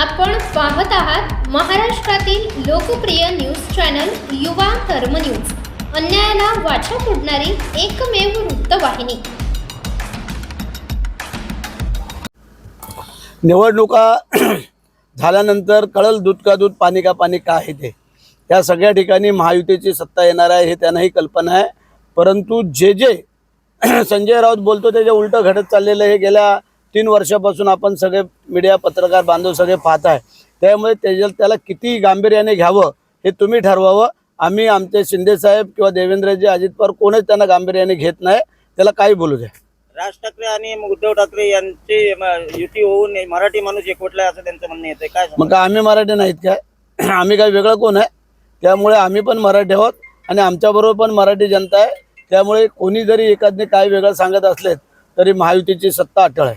आपण पाहत आहात महाराष्ट्रातील लोकप्रिय न्यूज चॅनल युवा धर्म न्यूज. अन्यायाला वाचा फोडणारी एकमेव वृत्तवाहिनी. निवडणुका झाल्यानंतर कळल दूध का दूध पाणी का पाणी का आहे ते. या सगळ्या ठिकाणी महायुतीची सत्ता येणार आहे हे त्यांनाही कल्पना आहे. परंतु जे जे संजय राऊत बोलतो त्याच्या उलटं घडत चाललेलं हे गेल्या तीन वर्षापासून आपण सगळे मीडिया पत्रकार बांधव सगळे पाहत आहे. त्यामुळे त्याच्या त्याला किती गांभीर्याने घ्यावं हे तुम्ही ठरवावं. आम्ही आमचे शिंदेसाहेब किंवा देवेंद्रजी अजित पवार कोणच त्यांना गांभीर्याने घेत नाही. त्याला काही बोलू द्या. राज ठाकरे आणि उद्धव ठाकरे यांची युती होऊन मराठी माणूस एकवटलाय असं त्यांचं म्हणणं येतंय. काय? मग आम्ही मराठी नाहीत काय? आम्ही काय वेगळं कोण आहे? त्यामुळे आम्ही पण मराठी आहोत आणि आमच्याबरोबर पण मराठी जनता आहे. त्यामुळे कोणी जरी एखादने काय वेगळं सांगत असले तरी महायुतीची सत्ता अटळ आहे.